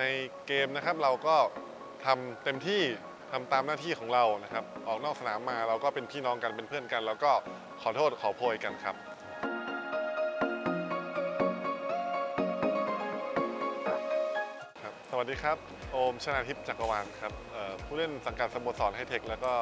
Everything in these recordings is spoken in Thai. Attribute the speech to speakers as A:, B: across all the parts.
A: ในเกมนะครับเราก็ทำเต็มที่ทำตามหน้าที่ของเรานะครับ ออกนอกสนามมาเราก็เป็นพี่น้องกันเป็นเพื่อนกันแล้วก็ขอโทษขอโพยกันครับสวัสดีครับ โอมชนาทิพย์จักรวาลครับผู้เล่นสังกัดสโมสรไฮเทค แล้วก็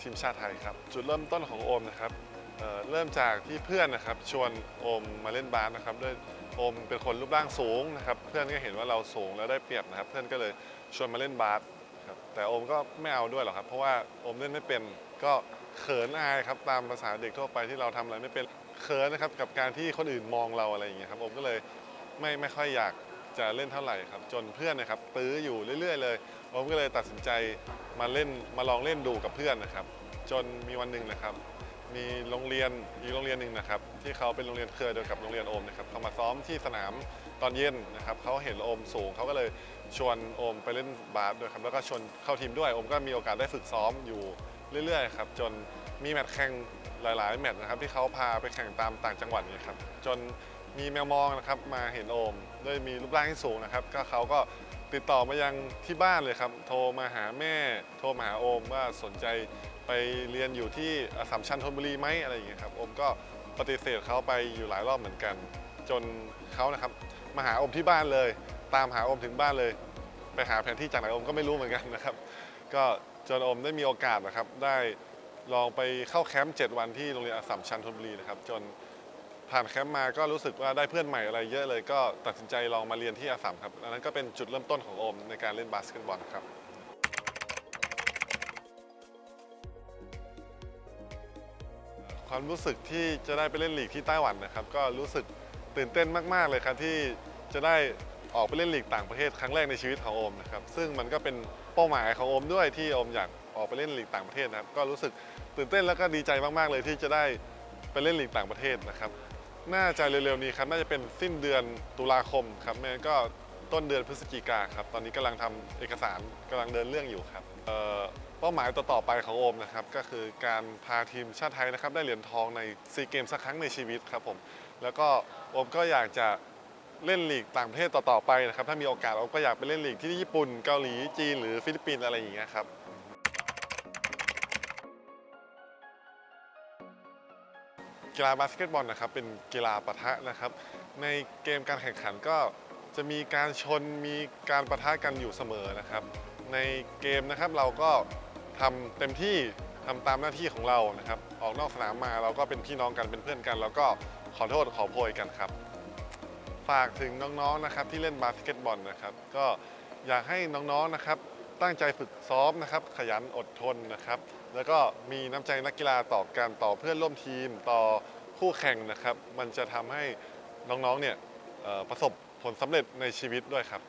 A: ทีมชาติไทยครับ จุดเริ่มต้นของโอมนะครับ เอ่อเริ่มจากที่เพื่อนนะครับชวนโอมมาเล่นบาสนะครับด้วยโอมเป็นคนรูปร่างสูงนะครับเพื่อนก็เห็นว่าเราสูงแล้วได้เปรียบนะครับ เพื่อนก็เลยชวนมาเล่นบาสครับแต่โอมก็ไม่เอาด้วยหรอกครับ เพราะว่าโอมเล่นไม่เป็นก็เขินอายครับตามภาษาเด็กทั่วไปที่เราทำอะไรไม่เป็นเขินนะครับกับการที่คนอื่นมองเราอะไรอย่างเงี้ยครับโอมก็เลยไม่ไม่ค่อยอยากจะเล่นเท่าไหร่ครับ จนเพื่อนนะครับตื้ออยู่เรื่อย ๆ เลยผมก็เลยตัดสินใจมาเล่นมาลองเล่นดูกับเพื่อนนะครับ จนมีวันหนึ่งนะครับ มีโรงเรียนอีกโรงเรียนหนึ่งนะครับ ที่เขาเป็นโรงเรียนเครือเดียวกับโรงเรียนโอมนะครับเขามาซ้อมที่สนามตอนเย็นนะครับเขาเห็นโอมสูงเขาก็เลยชวนโอมไปเล่นบาสด้วยครับแล้วก็ชวนเข้าทีมด้วยโอมก็มีโอกาสได้ฝึกซ้อมอยู่เรื่อยๆครับจนมีแมตช์แข่งหลายๆแมตช์นะครับที่เขาพาไปแข่งตามต่างจังหวัดเนี่ยครับจนมีแมวมองนะครับมาเห็นโอมด้วยมีรูปร่างที่สูงนะครับ ก็เขาก็ติดต่อมายังที่บ้านเลยครับ โทรมาหาแม่ โทรมาหาโอมว่าสนใจ ไปเรียนอยู่ที่อสสัมชัญธนบุรีไหมอะไรอย่างเงี้ยครับอมก็ปฏิเสธเขาไปอยู่หลายรอบเหมือนกัน จนเขานะครับมาหาอมที่บ้านเลย ตามหาอมถึงบ้านเลย ไปหาแผนที่จากไหนอมก็ไม่รู้เหมือนกันนะครับ ก็จนอมได้มีโอกาสนะครับ ได้ลองไปเข้าแคมป์7วันที่โรงเรียนอสสัมชัญธนบุรีนะครับ จนผ่านแคมป์มาก็รู้สึกว่าได้เพื่อนใหม่อะไรเยอะเลย ก็ตัดสินใจลองมาเรียนที่อาสัมครับอันนั้นก็เป็นจุดเริ่มต้นของอมในการเล่นบาสเกตบอลครับ ความรู้สึกที่จะได้ไปเล่นลีกที่ไต้หวันนะครับ ก็รู้สึกตื่นเต้นมาก ๆ เลยครับที่จะได้ออกไปเล่นลีกต่างประเทศครั้งแรกในชีวิตของโอมนะครับซึ่งมันก็เป็นเป้าหมายของโอมด้วยที่โอมอยากออกไปเล่นลีกต่างประเทศนะครับก็รู้สึกตื่นเต้นแล้วก็ดีใจมากๆเลยที่จะได้ไปเล่นลีกต่างประเทศนะครับน่าจะเร็วๆนี้ครับน่าจะเป็นสิ้นเดือนตุลาคมครับแม่งั้นก็ต้นเดือนพฤศจิกาครับตอนนี้กำลังทำเอกสารกำลังเดินเรื่องอยู่ครับ เป้าหมายต่อไปของโอมนะครับก็คือการพาทีมชาติไทยนะครับได้เหรียญทองในซีเกมสักครั้งในชีวิตครับผมแล้วก็โอมก็อยากจะเล่นลีกต่างประเทศต่อๆไปนะครับถ้ามีโอกาสโอมก็อยากไปเล่นลีกที่ญี่ปุ่นเกาหลีจีนหรือฟิลิปปินส์อะไรอย่างเงี้ยครับกีฬาบาสเกตบอลนะครับเป็นกีฬาปะทะนะครับ ในเกมการแข่งขันก็จะมีการชนมีการปะทะกันอยู่เสมอนะครับ ในเกมนะครับเราก็ ทำเต็มที่ทำตามหน้าที่ของเรานะครับ ออกนอกสนามมาเราก็เป็นพี่น้องกันเป็นเพื่อนกัน แล้วก็ขอโทษขอโพยกันครับ ฝากถึงน้องๆนะครับที่เล่นบาสเกตบอลนะครับ ก็อยากให้น้องๆนะครับ ตั้งใจฝึกซ้อมนะครับ ขยันอดทนนะครับ แล้วก็มีน้ำใจนักกีฬาต่อกันต่อเพื่อนร่วมทีมต่อคู่แข่งนะครับ มันจะทำให้น้องๆเนี่ยประสบผลสำเร็จในชีวิตด้วยครับ